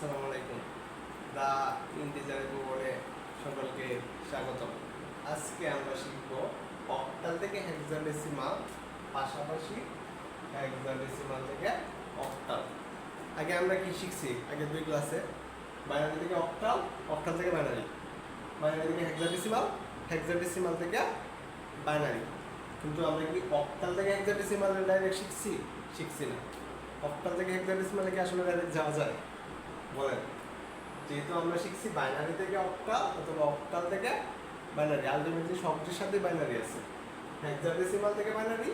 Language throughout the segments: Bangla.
আসসালামু আলাইকুম। দা ইন্টিজার বোর্ডে সকলকে স্বাগতম। আজকে আমরা শিখব অক্টাল থেকে হেক্সাডেসিমাল পাশাপাশি হেক্সাডেসিমাল থেকে অক্টাল। আগে আমরা কি শিখছি? আগে দুই ক্লাসে। বাইনারি থেকে অক্টাল অক্টাল থেকে বাইনারি। বাইনারি থেকে হেক্সাডেসিমাল হেক্সাডেসিমাল থেকে বাইনারি। কিন্তু আমরা কি অক্টাল থেকে হেক্সাডেসিমাল ডাইরেক্ট শিখছি? শিখছি না। অক্টাল থেকে হেক্সাডেসিমালে কি আসলে ডাইরেক্ট যাওয়া যায়? বলেন, যেহেতু আমরা শিখছি বাইনারি থেকে অক্টাল অথবা অক্টাল থেকে বাইনারি আলটিমেটলি সবটির সাথে বাইনারি আছে হেক্সাডেসিমাল থেকে বাইনারি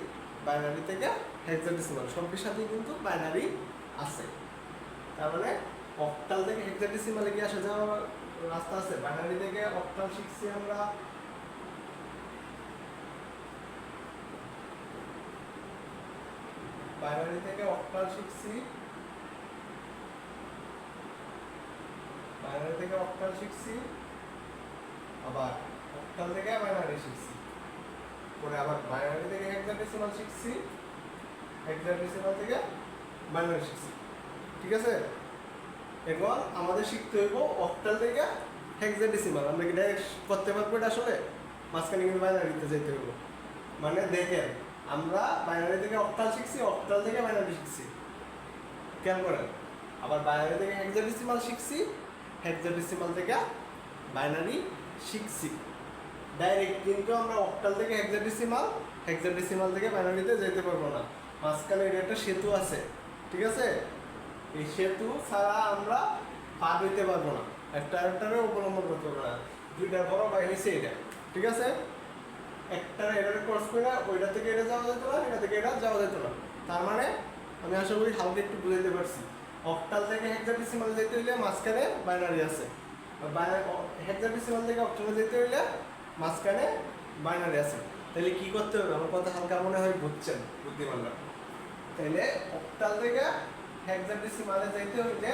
বাইনারি থেকে হেক্সাডেসিমাল সবটির সাথেই কিন্তু বাইনারি আছে। তার মানে অক্টাল থেকে হেক্সাডেসিমালে কি আসা যাওয়ার রাস্তা আছে? বাইনারি থেকে অক্টাল শিখছি আমরা। বাইনারি থেকে অক্টাল শিখছি বাইনারি থেকে অক্টাল শিখছি, আবার অক্টাল থেকে বাইনারি শিখছি। পরে আবার বাইনারি থেকে হেক্সাডেসিমাল শিখছি হেক্সাডেসিমাল থেকে বাইনারি শিখছি। ঠিক আছে? এখন আমাদের শিখতে হইব অক্টাল থেকে হেক্সাডেসিমাল আমরা কি ডাইরেক্ট করতে পারব এটা আসলে? মাঝখানে কিন্তু বাইনারিতে যেতে হইব। মানে দেখেন, আমরা বাইনারি থেকে অক্টাল শিখছি অক্টাল থেকে বাইনারি শিখছি। খেয়াল করেন? আবার বাইনারি থেকে হেক্সাডেসিমাল শিখছি হেক্সাডেসিমাল থেকে বাইনারি শিখছি ডাইরেক্ট কিন্তু আমরা অক্টাল থেকে হেক্সাডেসিমাল হেক্সাডেসিমাল থেকে বাইনারিতে যেতে পারব না। মাঝখানে এটা একটা সেতু আছে, ঠিক আছে? এই সেতু ছাড়া আমরা পার হইতে পারব না। একটা একটারে অবলম্বন করতে পারব না। দুইটার বড় বাই হয়েছে এটা ঠিক আছে? একটা এটারে ক্রস করে ওইটা থেকে এটা যাওয়া যেত না, এটা থেকে এটা যাওয়া যেত না। তার মানে আমি আশা করি হালকা একটু বুঝাইতে পারছি। অক্টাল থেকে হেক্সাডেসিমাল যেতে হইলে মাঝখানে বাইনারি আছে। হেক্সাডেসিমাল থেকে অক্টালে যেতে হইলে মাঝখানে বাইনারি আছে। তাহলে কি করতে হবে? আমার কথা হালকা মনে হয় বুঝছেন? বুদ্ধিমানরা তাহলে অক্টাল থেকে হেক্সাডেসিমালে যাইতে হইলে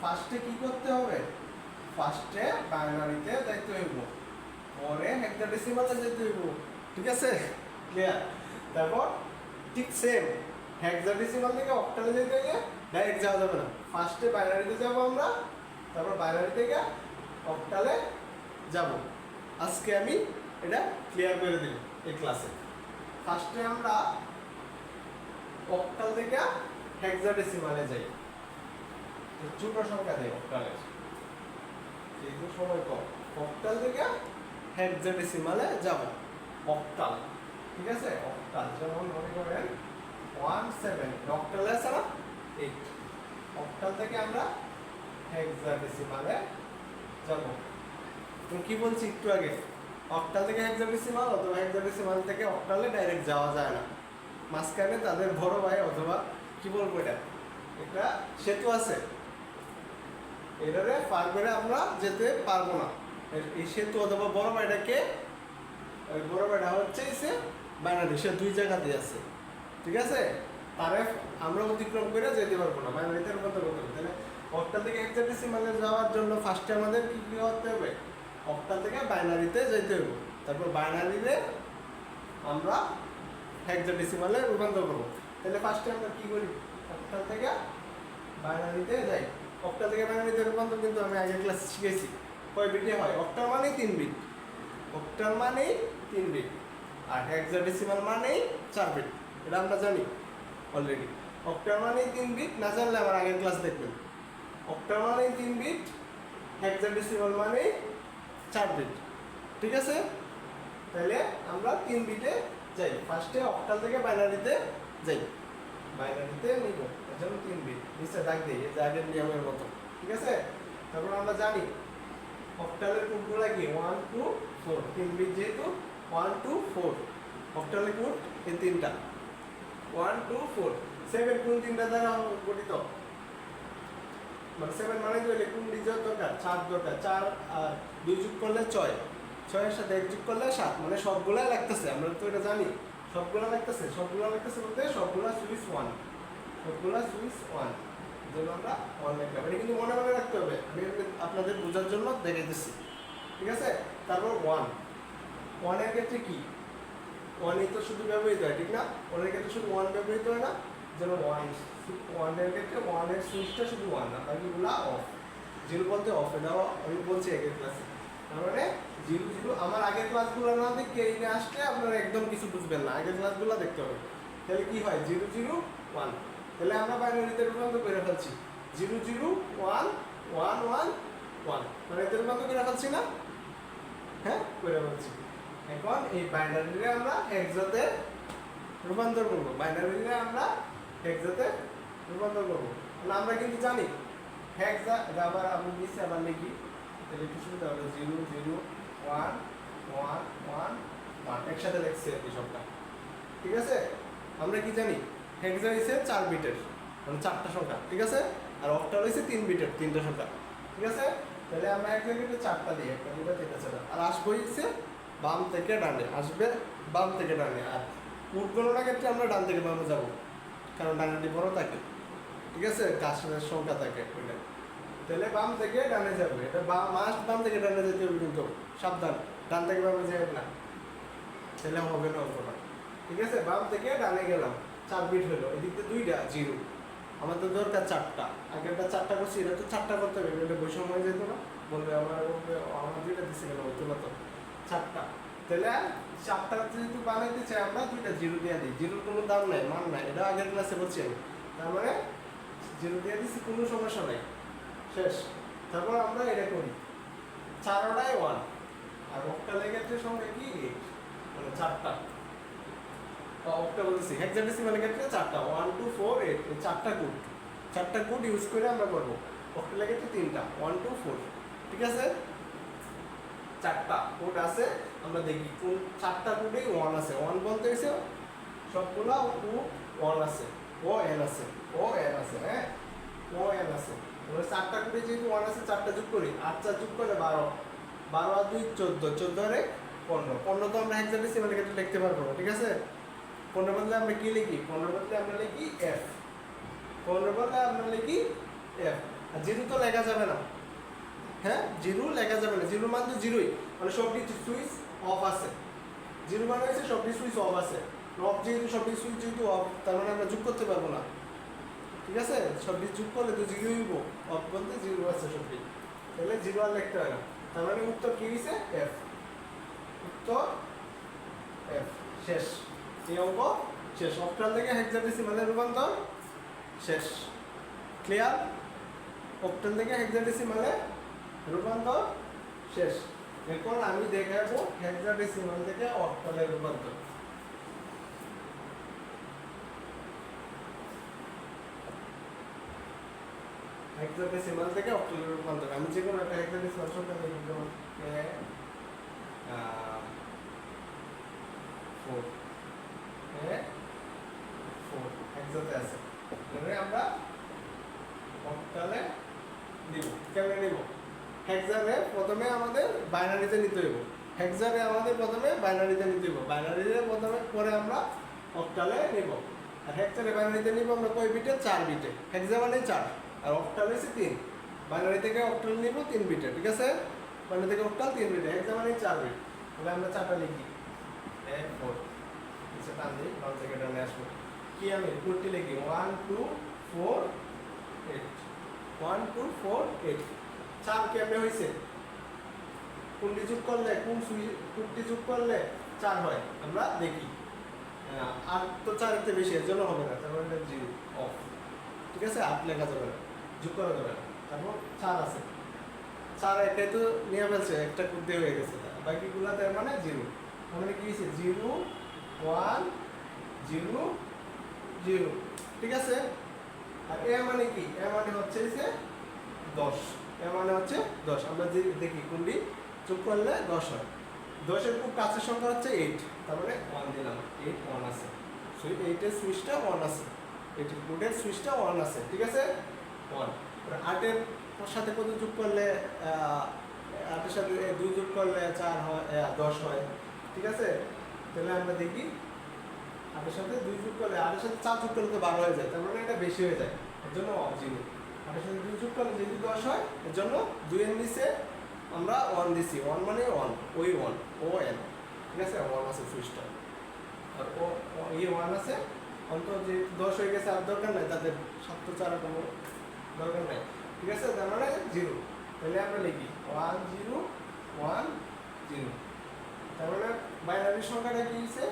ফার্স্টে কি করতে হবে? ফার্স্টে বাইনারিতে যাইতে হইব। পরে হেক্সাডেসিমালে যেতে হইব। ঠিক আছে? ক্লিয়ার তারপর ঠিক সেম হেক্সাডেসিমাল থেকে অক্টালে যেতে হইলে ডাইরেক্ট যাওয়া যাবে না। ফার্স্টে বাইনারিতে যাব আমরা, তারপর বাইনারি থেকে অক্টালে যাব। আজকে আমি এটা ক্লিয়ার করে দিই এই ক্লাসে ফার্স্টে আমরা অক্টাল থেকে হেক্সাডেসিমালে যাই। ছোট সংখ্যা দেয় অক্টালের যেহেতু সময় কম অক্টাল থেকে হেক্সাডেসিমালে যাব। অক্টাল ঠিক আছে? অক্টাল যেমন মনে করেন ওয়ান সেভেন অক্টালে আছে এইট অক্টাল থেকে আমরা হেক্সাডেসিমালে যাব। তুমি কি বলছি একটু আগে? অক্টাল থেকে হেক্সাডেসিমাল অথবা হেক্সাডেসিমাল থেকে অক্টালে ডাইরেক্ট যাওয়া যায় না। মাঝখানে তাদের বড় ভাই অথবা কি বলব এটা? এটা সেতু আছে। এটারে পার করে আমরা যেতে পারব না। এই সেতু অথবা বড় ভাইটাকে, ওই বড় ভাইটা হচ্ছে এসে বাংলাদেশে দুই জায়গাতে আছে। ঠিক আছে? তারে আমরা অতিক্রম করে যেতে পারব না বাংলাদেশে রূপান্তর করতে তাহলে অক্টাল থেকে হেক্সাডেসিমালে যাওয়ার জন্য ফার্স্টে আমাদের কি কি করতে হবে? অক্টাল থেকে বাইনারিতে যেতে হবে। তারপর বাইনারিতে আমরা হেক্সাডেসিমালে রূপান্তর করব। তাহলে ফার্স্টে আমরা কি করি? অক্টাল থেকে বাইনারিতে যাই। অক্টাল থেকে বাইনারিতে রূপান্তর কিন্তু আমি আগের ক্লাসে শিখেছি। কয় বিটে হয়? অক্টাল মানেই তিন বিট অক্টাল মানেই তিন বিট আর হেক্সাডেসিমাল মানেই চার বিট এটা আমরা জানি। অলরেডি অক্টাল মানেই তিন বিট না জানলে আমার আগের ক্লাস দেখবেন। অক্টাল মানেই তিন বিট হেক্সাডেসিমাল মানেই চার বিট ঠিক আছে? তাহলে আমরা তিন বিটে যাই। ফার্স্টে অক্টাল থেকে বাইনারিতে যাই। বাইনারিতে নিব। এর জন্য তিন বিট নিচে দাগ দিই এই আগের নিয়মের মতো। ঠিক আছে? তারপর আমরা জানি অক্টালের কোডগুলো কি? ওয়ান টু ফোর তিন বিট যেহেতু ওয়ান টু ফোর অক্টালের কোড এই তিনটা। ওয়ান টু ফোর সেভেন কোন তিনটা দ্বারা গঠিত? মানে সেভেন মানে তো কোন ডিজিট দরকার? চার দরকার। চার আর দুই যোগ করলে ছয়। ছয়ের সাথে এক যোগ করলে সাত। মানে সবগুলা লাগতেছে, আমরা তো এটা জানি। সবগুলা লাগতেছে সবগুলা লাগতেছে বলতে সবগুলা সুইচ ওয়ান। সবগুলা সুইচ ওয়ান। জন্য আমরা ওয়ান লিখলাম। এটা কিন্তু মনে মনে রাখতে হবে। আমি আপনাদের বোঝার জন্য দেখে দিচ্ছি ঠিক আছে? তারপর ওয়ান ওয়ানের ক্ষেত্রে কি? ওয়ানই তো শুধু ব্যবহৃত হয়, ঠিক না? ওয়ানের ক্ষেত্রে শুধু ওয়ান ব্যবহৃত হয় না, যেন ওয়ান ওয়ানের ক্ষেত্রে ওয়ানের সুইচটা শুধু ওয়ান না বাকিগুলো অফ জিরো বলতে অফ এটাও আমি বলছি আগের ক্লাসে তার মানে জিরো জিরো আমার আগের ক্লাসগুলো না দেখে এই আসলে আপনারা একদম কিছু বুঝবেন না, আগের ক্লাসগুলো দেখতে হবে। তাহলে কি হয়? জিরো জিরো ওয়ান তাহলে আমরা বাইনারিতে রূপান্তর করে ফেলছি। Zero zero one one one one মানে এতে রূপান্তর করে ফেলছি না? হ্যাঁ? করে ফেলছি। এখন এই বাইনারিতে আমরা হেক্সাতে রূপান্তর করব। বাইনারিতে আমরা হেক্সাতে রূপান্তর করব। তাহলে আমরা কিন্তু জানি হেক্সা আবার আমি নিচে আবার লিখি, তাহলে সুবিধা হবে zero zero one one one one একসাথে লিখছি আর কি সবটা। ঠিক আছে? আমরা কি জানি হেক্সা হয়েছে চার বিটের মানে চারটা সংখ্যা, ঠিক আছে? আর অক্টাল হয়েছে তিন বিটের, তিনটা সংখ্যা। ঠিক আছে? তাহলে আমরা এক জায়গায় চারটা দিই, একটা দুটো তিনটা, চারটা। আর আসব হচ্ছে বাম থেকে ডানে, আসবে বাম থেকে ডানে। আর উৎগণনার ক্ষেত্রে আমরা ডান থেকে বামে যাব, কারণ ডানাটি বড় থাকে। ঠিক আছে? গাছের সংখ্যা থাকে ওইটা। তাহলে বাম থেকে ডানে যাবে। এটা বাম মাস্ট বাম থেকে ডানে যেতে হবে কিন্তু, সাবধান। ডান থেকে বামে যাবে না। তাহলে হবে না অঙ্কটা ঠিক আছে? বাম থেকে ডানে গেলাম। চার বিট হলো। এদিক থেকে দুইটা জিরো আমাদের দরকার চারটা। আগেরটা চারটা করছি, এটা তো চারটা করতে হবে। এটা বৈষম্য হয়ে যেত না। বলবে, আমার আমার দুইটা দিচ্ছে হতো তো। চারটা। তাহলে চারটা যেহেতু বানাইতে চাই আমরা, দুইটা জিরো দিয়ে দিই। জিরোর কোনো দাম নাই, মান নাই। এটা আগের ক্লাসে বলছি আমি। তার মানে জিরো দিয়ে দিচ্ছি কোনো সমস্যা নাই। শেষ। তারপর আমরা এটা করি। চারটায় ওয়ান আর অক্টালের ক্ষেত্রে সংখ্যা কি? মানে চারটা। অক্টা বলতেছি। হেক্সাডেসিমালের ক্ষেত্রে চারটা। ওয়ান টু ফোর এইট চারটা কোড চারটা কোড ইউজ করে আমরা করব। অক্টালের ক্ষেত্রে তিনটা। ওয়ান টু ফোর ঠিক আছে? চারটা কোড আছে, আমরা দেখি কোন চারটা কোডেই ওয়ান আছে। ওয়ান বলতে হয়েছে সবগুলা কোড ওয়ান আছে ও এন আছে ও এন আছে হ্যাঁ? ও এন আছে। চারটা কোডে যেহেতু ওয়ান আছে, চারটা যোগ করি, আট চার যোগ করলে বারো। বারো আর দুই চোদ্দ চোদ্দ আর পনেরো। পনেরো তো আমরা হেক্সাডেসিমালের ক্ষেত্রে লিখতে পারব না ঠিক আছে? পনেরো বদলে আমরা কি লিখি? পনেরো বদলে আমরা লিখি এফ পনেরো বদলে আমরা লিখি এফ আর জিরো তো লেখা যাবে না হ্যাঁ? জিরো, লেখা যাবে না। জিরো মান তো জিরোই। মানে সবটি সুইচ অফ আছে। জিরো মানে হচ্ছে সবটি সুইচ অফ আছে। অফ যেহেতু, সবটি সুইচ যেহেতু অফ, তার মানে আমরা যোগ করতে পারব না। ঠিক আছে? সবটি যোগ করলে তো জিরো হইব। অফ বলতে জিরো আছে সবটি। তাহলে জিরো আর লিখতে হয় না। তার মানে উত্তর কি হয়েছে এফ উত্তর এফ শেষ। এই অঙ্ক শেষ। অক্টাল থেকে হেক্সাডেসিমালে রূপান্তর শেষ। ক্লিয়ার অক্টাল থেকে হেক্সাডেসিমালে রূপান্তর শেষ। এখন আমি দেখাবো হেক্সাডেসিমাল থেকে অক্টালে রূপান্তর। হেক্সাডেসিমাল থেকে অক্টালে রূপান্তর। আমি যে কোনো একটা হেক্সাডেসিমাল সংখ্যা লিখব যেমন ফোর ফোর হেক্সাতে আছে। আমরা অক্টালে নিব। কেমনে নিব? হেক্সারে প্রথমে আমাদের বাইনারিতে নিতে হইব। হেক্সারে আমাদের প্রথমে বাইনারিতে নিতে হইব। বাইনারিতে প্রথমে পরে আমরা অক্টালে নিব। আর হেক্সারে বাইনারিতে নিব আমরা কয় বিটে চার বিটে হেক্সা মানে চার। আর অক্টাল হয়েছে তিন। বাইনারি থেকে অক্টাল নিব তিন বিটে ঠিক আছে? বাইনারি থেকে অক্টাল তিন বিটে হেক্সা মানে চার বিট তাহলে আমরা চারটা লিখি। এ ফোর আসব। কি আমি? লিখি। One two four eight one two four eight চার কেমনে হয়েছে কোনটি যোগ করলে, কোন কোনটি যোগ করলে চার হয়? আমরা দেখি। আর তো চারের বেশি, এর জন্য হবে না তারপর এটা জিরো অফ ঠিক আছে? আট লেখা যাবে না, যোগ করা যাবে না। তারপর চার আছে। চার এটাই তো নিয়ে ফেলছে, একটা কুদ্দে হয়ে গেছে। বাকিগুলা তার মানে জিরো। মানে কি হয়েছে জিরো, ওয়ান, জিরো জিরো। ঠিক আছে? আর এ মানে কি? এ মানে হচ্ছে দশ। এ মানে হচ্ছে দশ। আমরা যে দেখি কোনটি যোগ করলে দশ হয়। দশের খুব কাছের সংখ্যা হচ্ছে এইট তার মানে ওয়ান দিলাম। এইট ওয়ান আছে। সো এইটের সুইচটা ওয়ান আছে। এইটের কোডের সুইচটা ওয়ান আছে, ঠিক আছে? ওয়ান আটের সাথে কত যোগ করলে আটের সাথে দুই যোগ করলে চার হয় দশ হয়, ঠিক আছে? তাহলে আমরা দেখি আটের সাথে দুই যোগ করলে আটের সাথে চার যোগ করলে তো বারো হয়ে যায়, তার মানে এটা বেশি হয়ে যায়। এর জন্য জিরো আটের সাথে দুই যোগ করলে দশ হয় এর জন্য দুইয়ের নিচে আমরা ওয়ান দিছি। ওয়ান মানে ওয়ান ওই ওয়ান ও এন ঠিক আছে? ওয়ান আছে সুইচটা আর ও ও- ওয়ান আছে। অন্তত যে দশ হয়ে গেছে, আর দরকার নাই, তাদের সাত তো চারা কোনো দরকার নাই। ঠিক আছে? তার মানে জিরো তাহলে আমরা লিখি ওয়ান জিরো ওয়ান জিরো তার মানে বাইনারি সংখ্যাটা কি হয়েছে?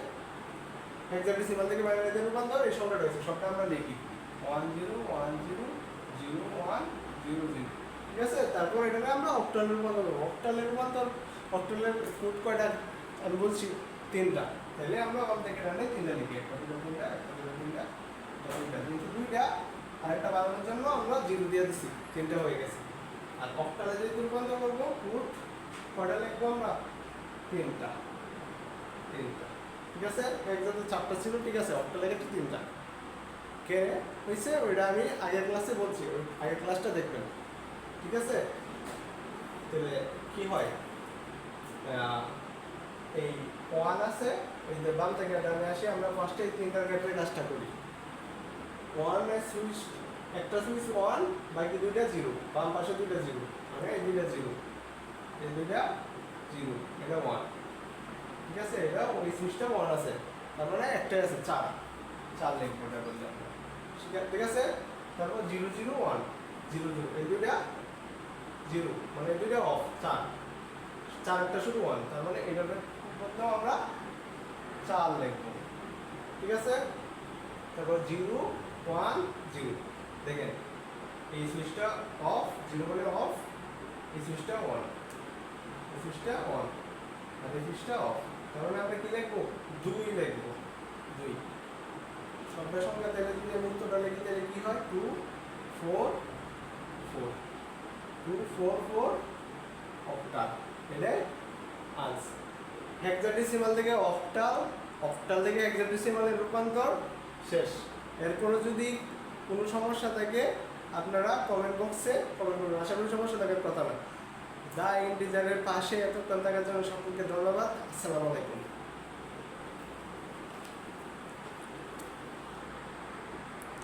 হেক্সাডেসিমাল থেকে বাইনারিতে রূপান্তর, এই সংখ্যাটা হয়েছে। সবটা আমরা লিখি। One zero one zero one zero zero. ঠিক আছে, তারপর এটাকে আমরা অক্টালে করব। অক্টালে আমি বলছি তিনটা। তাহলে আমরা থেকে টানে তিনটা লিখি। তিনটা দুইটা, আরেকটা জন্য আমরা জিরো দিয়ে দিচ্ছি তিনটা হয়ে গেছে। আর অক্টালে যদি রূপান্তর করব ফুট কয়টা লিখব আমরা তিনটা। তিনটা। ঠিক আছে? একসাথে চারটা ছিল, ঠিক আছে? অক্টা লেগেছে তিনটা। কে? হয়েছে ওইটা আমি আগের ক্লাসে বলছি। ওই আগের ক্লাসটা দেখবেন। ঠিক আছে? তাহলে কি হয়? এই ওয়ান আছে, এই যে বাম থেকে ডানে আসি, আমরা ফার্স্টে তিনটার ক্ষেত্রে কাজটা করি। ওয়ান সুইচ একটা সুইচ ওয়ান বাকি দুইটা জিরো বাম পাশে দুইটা জিরো মানে এই দুইটা জিরো এই দুইটা জিরো এটা ওয়ান ঠিক আছে? এটা ওই সুইচটা ওয়ান আছে। তার মানে একটাই আছে, চার। চার লিখব বলতে আমরা ঠিক আছে তারপর zero zero one, zero zero, এই দুইটা জিরো মানে এই দুইটা অফ চার। চারটা শুধু ওয়ান তার মানে এটার মধ্যেও আমরা চার লিখব ঠিক আছে? তারপর জিরো ওয়ান, জিরো। দেখেন, এই সুইচটা অফ জিরো মানে অফ এই সুইচটা অন এই সুইচটা অন আর এই সুইচটা অফ তার মানে আমরা কি লিখব? দুই লিখব। দুই। সংখ্যা সংখ্যা তাহলে যদি আমি উত্তরটা লিখি, তাহলে কি হয়? Two four four. Two four four octal. এটাই আনসার। হেক্সাডেসিমাল থেকে অক্টাল অক্টাল থেকে হেক্সাডেসিমালের রূপান্তর শেষ। এরপরে যদি কোনো সমস্যা থাকে, আপনারা কমেন্ট বক্সে কমেন্ট করবেন আশা করি সমস্যা থাকার কথা না। দা ইন্টিজারের পাশে এতক্ষণ থাকার জন্য সকলকে ধন্যবাদ। আসসালামু আলাইকুম।